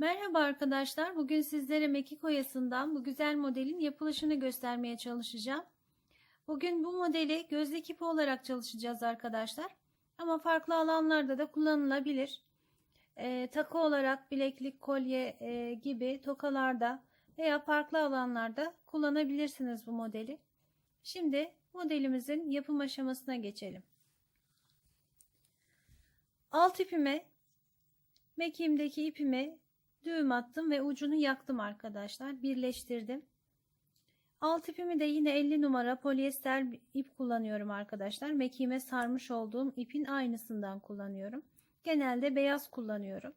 Merhaba arkadaşlar. Bugün sizlere mekik oyasından bu güzel modelin yapılışını göstermeye çalışacağım. Bugün bu modeli gözlük ipi olarak çalışacağız arkadaşlar. Ama farklı alanlarda da kullanılabilir. Ee, takı olarak bileklik, kolye e, gibi tokalarda veya farklı alanlarda kullanabilirsiniz bu modeli. Şimdi modelimizin yapım aşamasına geçelim. Alt ipime mekiğimdeki ipime düğüm attım ve ucunu yaktım arkadaşlar. Birleştirdim. Alt ipimi de yine 50 numara polyester ip kullanıyorum arkadaşlar. Mekiğime sarmış olduğum ipin aynısından kullanıyorum. Genelde beyaz kullanıyorum.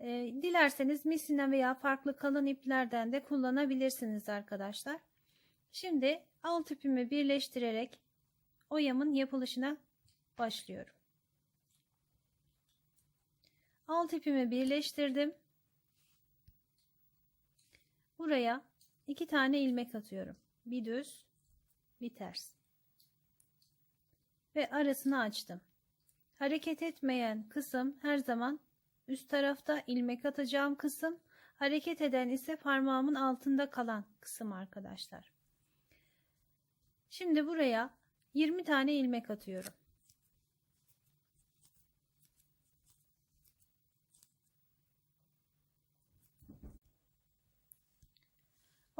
Ee, dilerseniz misina veya farklı kalın iplerden de kullanabilirsiniz arkadaşlar. Şimdi alt ipimi birleştirerek oyamın yapılışına başlıyorum. Alt ipimi birleştirdim. Buraya iki tane ilmek atıyorum. Bir düz, bir ters. Ve arasını açtım. Hareket etmeyen kısım her zaman üst tarafta ilmek atacağım kısım. Hareket eden ise parmağımın altında kalan kısım arkadaşlar. Şimdi buraya 20 tane ilmek atıyorum.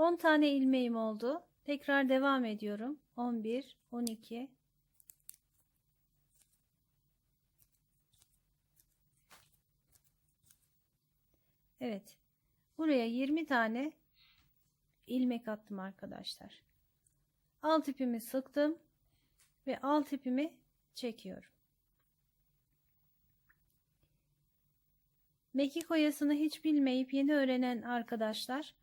10 tane ilmeğim oldu. Tekrar devam ediyorum. 11, 12, Evet. Buraya 20 tane ilmek attım arkadaşlar. Alt ipimi sıktım ve alt ipimi çekiyorum. Mekik oyasını hiç bilmeyip yeni öğrenen arkadaşlar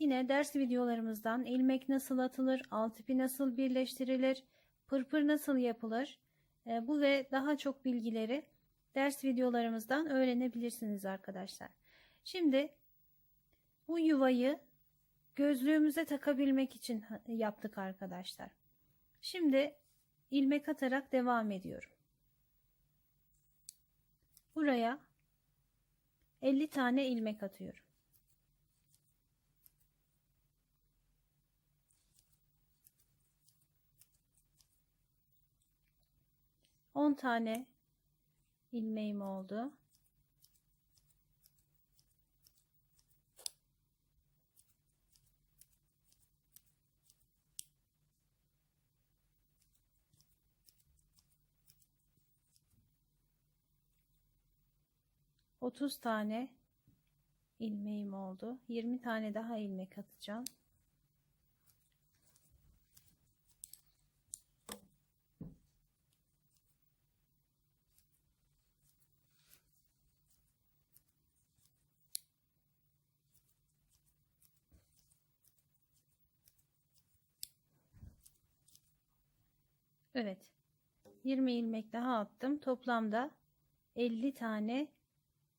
Yine ders videolarımızdan ilmek nasıl atılır, alt ipi nasıl birleştirilir, pırpır nasıl yapılır e, bu ve daha çok bilgileri ders videolarımızdan öğrenebilirsiniz arkadaşlar. Şimdi bu yuvayı gözlüğümüze takabilmek için yaptık arkadaşlar. Şimdi ilmek atarak devam ediyorum. Buraya 50 tane ilmek atıyorum. 10 tane ilmeğim oldu. Otuz tane ilmeğim oldu. Yirmi tane daha ilmek atacağım. Evet. 20 ilmek daha attım. Toplamda 50 tane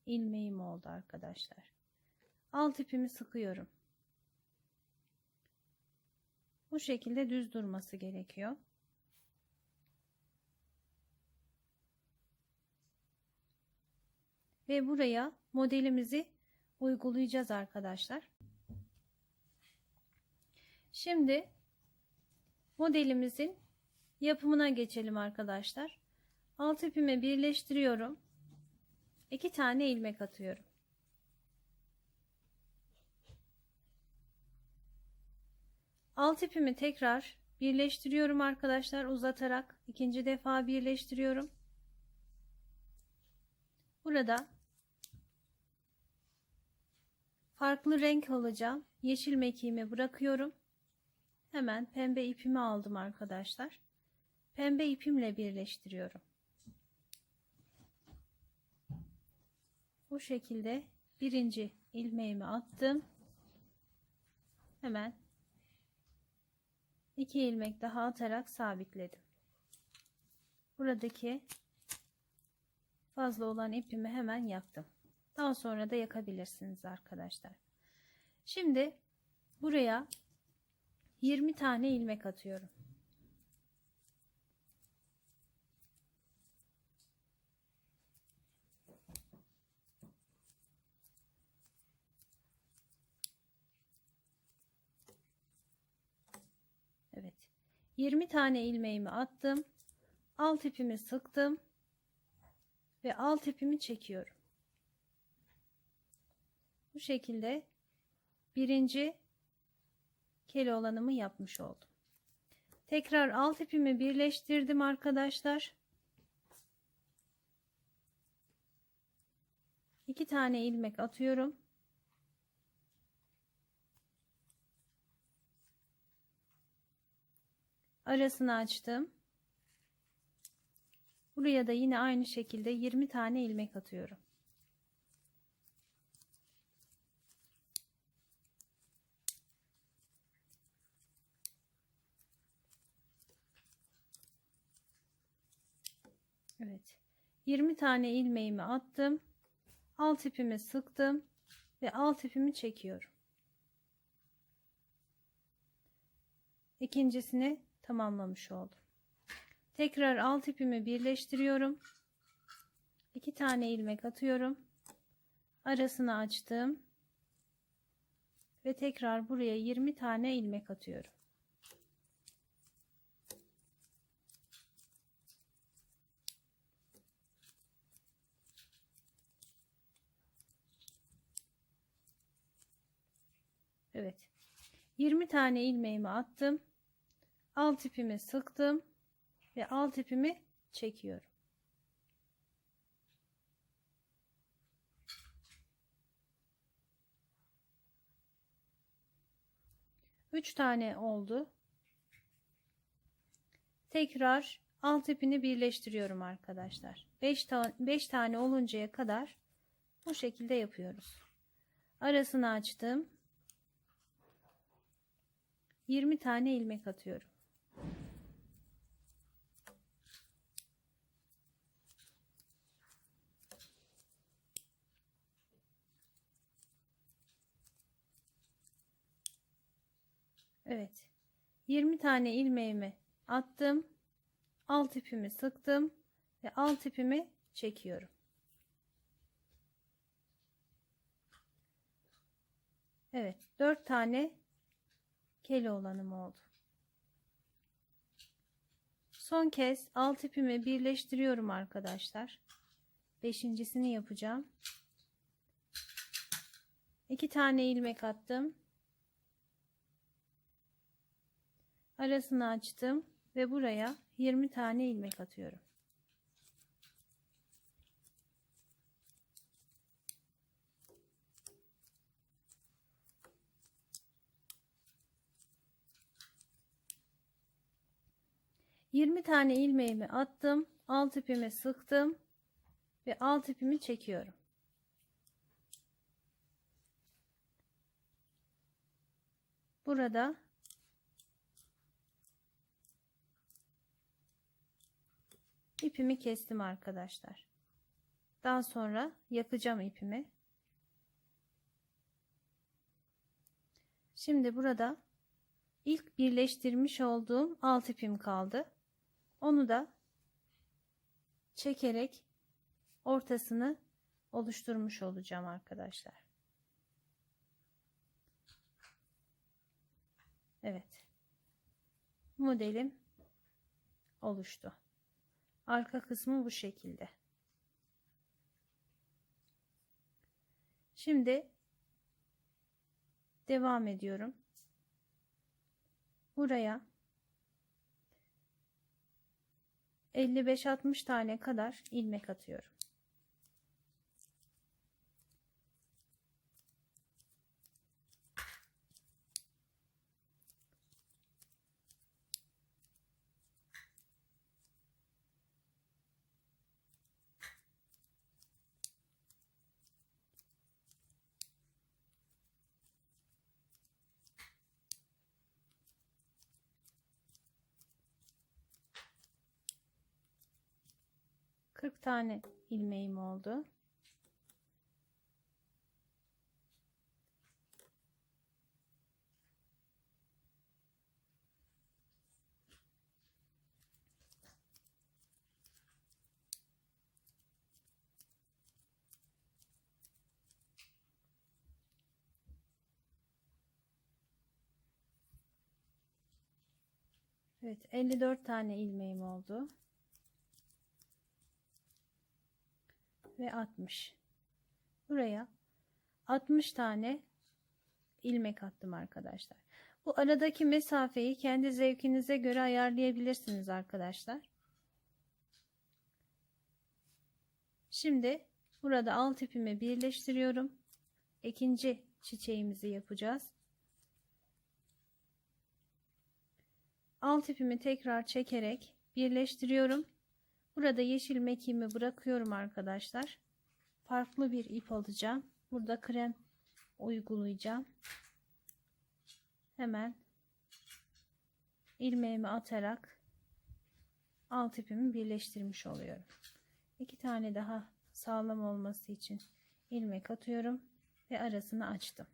ilmeğim oldu arkadaşlar. Alt ipimi sıkıyorum. Bu şekilde düz durması gerekiyor. Ve buraya modelimizi uygulayacağız arkadaşlar. Şimdi modelimizin yapımına geçelim arkadaşlar. Alt ipimi birleştiriyorum. İki tane ilmek atıyorum. Alt ipimi tekrar birleştiriyorum arkadaşlar uzatarak ikinci defa birleştiriyorum. Burada farklı renk alacağım. Yeşil mekiğimi bırakıyorum. Hemen pembe ipimi aldım arkadaşlar pembe ipimle birleştiriyorum. Bu şekilde birinci ilmeğimi attım. Hemen iki ilmek daha atarak sabitledim. Buradaki fazla olan ipimi hemen yaktım. Daha sonra da yakabilirsiniz arkadaşlar. Şimdi buraya 20 tane ilmek atıyorum. 20 tane ilmeğimi attım. Alt ipimi sıktım ve alt ipimi çekiyorum. Bu şekilde birinci keloğlanımı yapmış oldum. Tekrar alt ipimi birleştirdim arkadaşlar. İki tane ilmek atıyorum. Arasını açtım. Buraya da yine aynı şekilde 20 tane ilmek atıyorum. Evet. 20 tane ilmeğimi attım. Alt ipimi sıktım ve alt ipimi çekiyorum. İkincisini tamamlamış oldum. Tekrar alt ipimi birleştiriyorum. 2 tane ilmek atıyorum. Arasını açtım. Ve tekrar buraya 20 tane ilmek atıyorum. Evet. 20 tane ilmeğimi attım. Alt ipimi sıktım ve alt ipimi çekiyorum. Üç tane oldu. Tekrar alt ipini birleştiriyorum arkadaşlar. 5 ta 5 tane oluncaya kadar bu şekilde yapıyoruz. Arasını açtım. 20 tane ilmek atıyorum. Evet. 20 tane ilmeğimi attım. Alt ipimi sıktım ve alt ipimi çekiyorum. Evet, 4 tane Keloğlanım oldu. Son kez alt ipimi birleştiriyorum arkadaşlar. Beşincisini yapacağım. İki tane ilmek attım. Arasını açtım ve buraya 20 tane ilmek atıyorum. 20 tane ilmeğimi attım. Alt ipimi sıktım ve alt ipimi çekiyorum. Burada ipimi kestim arkadaşlar. Daha sonra yakacağım ipimi. Şimdi burada ilk birleştirmiş olduğum alt ipim kaldı. Onu da çekerek ortasını oluşturmuş olacağım arkadaşlar. Evet. Modelim oluştu. Arka kısmı bu şekilde. Şimdi devam ediyorum. Buraya 55-60 tane kadar ilmek atıyorum. 40 tane ilmeğim oldu. Evet 54 tane ilmeğim oldu. Ve 60. Buraya 60 tane ilmek attım arkadaşlar. Bu aradaki mesafeyi kendi zevkinize göre ayarlayabilirsiniz arkadaşlar. Şimdi burada alt ipimi birleştiriyorum. İkinci çiçeğimizi yapacağız. Alt ipimi tekrar çekerek birleştiriyorum. Burada yeşil mekiğimi bırakıyorum arkadaşlar. Farklı bir ip alacağım. Burada krem uygulayacağım. Hemen ilmeğimi atarak alt ipimi birleştirmiş oluyorum. İki tane daha sağlam olması için ilmek atıyorum ve arasını açtım.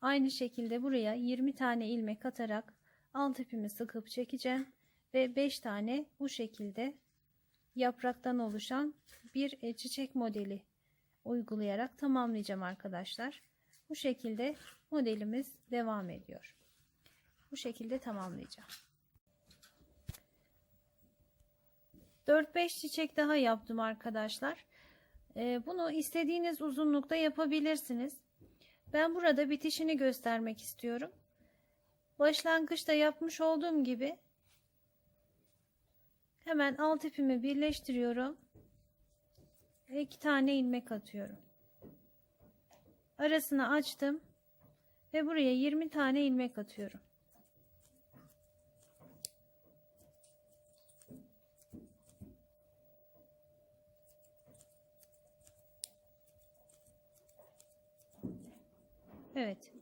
Aynı şekilde buraya 20 tane ilmek atarak alt ipimi sıkıp çekeceğim ve 5 tane bu şekilde yapraktan oluşan bir e, çiçek modeli uygulayarak tamamlayacağım arkadaşlar. Bu şekilde modelimiz devam ediyor. Bu şekilde tamamlayacağım. 4-5 çiçek daha yaptım arkadaşlar. Ee, bunu istediğiniz uzunlukta yapabilirsiniz. Ben burada bitişini göstermek istiyorum. Başlangıçta yapmış olduğum gibi hemen alt ipimi birleştiriyorum. Ve iki tane ilmek atıyorum. Arasını açtım ve buraya 20 tane ilmek atıyorum. Evet.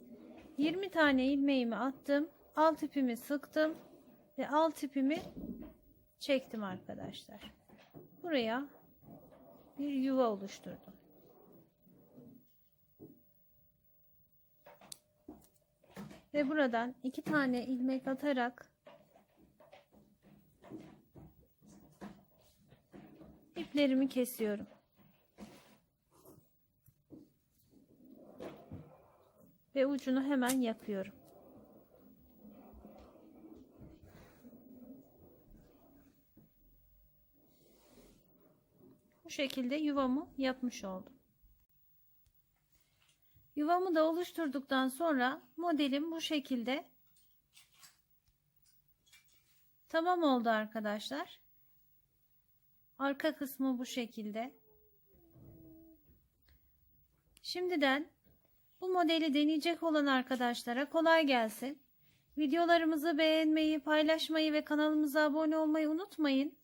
20 tane ilmeğimi attım. Alt ipimi sıktım ve alt ipimi çektim arkadaşlar. Buraya bir yuva oluşturdum. Ve buradan iki tane ilmek atarak iplerimi kesiyorum. ve ucunu hemen yapıyorum. Bu şekilde yuvamı yapmış oldum. Yuvamı da oluşturduktan sonra modelim bu şekilde tamam oldu arkadaşlar. Arka kısmı bu şekilde. Şimdiden bu modeli deneyecek olan arkadaşlara kolay gelsin. Videolarımızı beğenmeyi, paylaşmayı ve kanalımıza abone olmayı unutmayın.